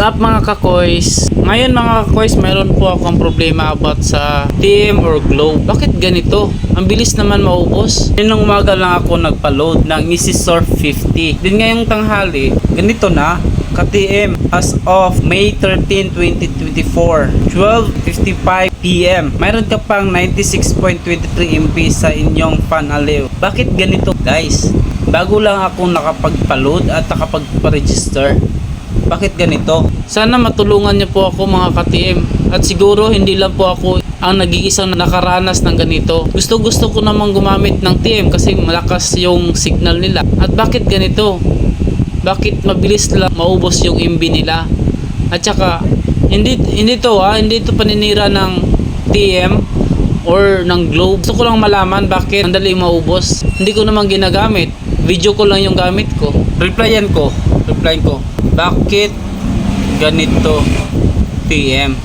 up mga kakoys? Ngayon mga kakoys, meron po akong problema about sa TM or Globe. Bakit ganito? Ang bilis naman maubos. Ngayon umaga lang ako nagpa-load ng Easy Surf 50. Din ngayong tanghali, ganito na. ka-TM as of May 13, 2024 12.55 PM Mayroon ka pang 96.23 MB sa inyong fan aliw Bakit ganito guys? Bago lang ako nakapagpa-load at nakapagpa-register bakit ganito? Sana matulungan niyo po ako mga ka-TM. At siguro hindi lang po ako ang nag-iisang nakaranas ng ganito. Gusto gusto ko namang gumamit ng TM kasi malakas yung signal nila. At bakit ganito? Bakit mabilis lang maubos yung MB nila? At saka hindi hindi to ha, hindi to paninira ng TM or ng Globe. Gusto ko lang malaman bakit ang dali maubos. Hindi ko naman ginagamit. Video ko lang yung gamit ko. Replyan ko. Replyan ko. Bakit ganito TM?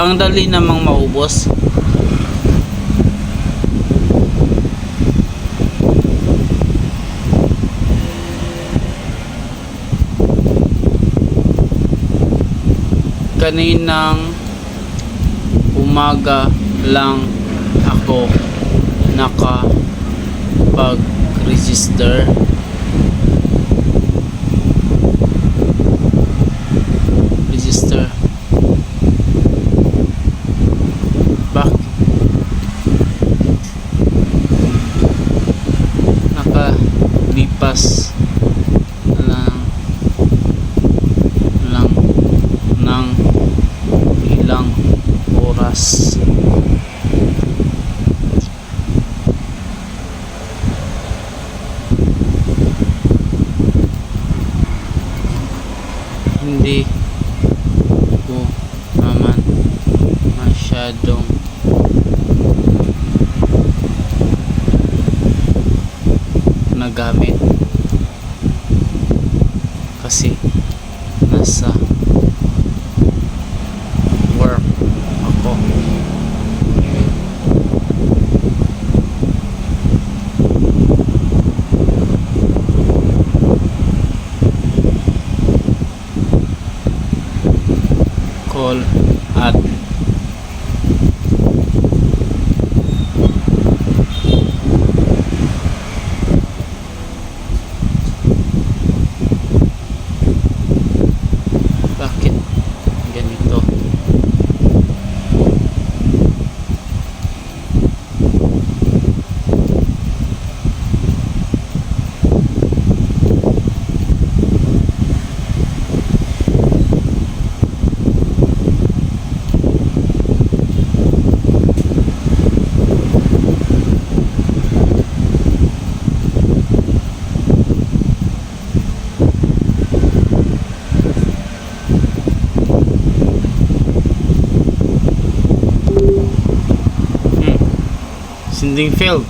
Ang dali namang maubos. kaninang umaga lang ako nakapag-register register bak nakalipas lang lang ng ilang oras hindi ko naman masyadong nagamit. Kasi nasa work ako call at bakit ganito Hmm. Sending failed.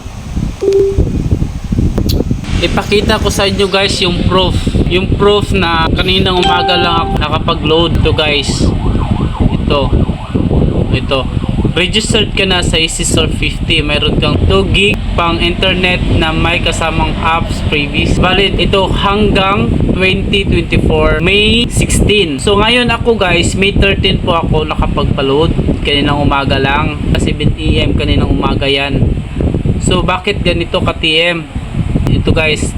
Ipakita ko sa inyo guys yung proof. Yung proof na kaninang umaga lang ako nakapag-load to guys. Ito. Ito. Registered ka na sa EasyStore 50. Mayroon kang 2 gig pang internet na may kasamang apps previous. Valid ito hanggang 2024 May 16. So ngayon ako guys, May 13 po ako nakapagpa-load. Kaninang umaga lang. 7 AM kaninang umaga yan. So bakit ganito ka TM? Ito guys,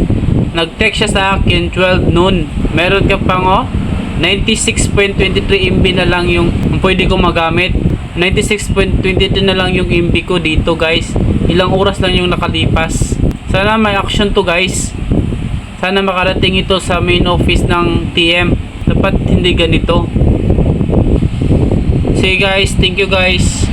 nag-text siya sa akin 12 noon. Meron ka pang oh, 96.23 MB na lang yung pwede ko magamit. 96.23 na lang yung MB ko dito guys. Ilang oras lang yung nakalipas. Sana may action to guys. Sana makarating ito sa main office ng TM. Dapat hindi ganito. Sige guys, thank you guys.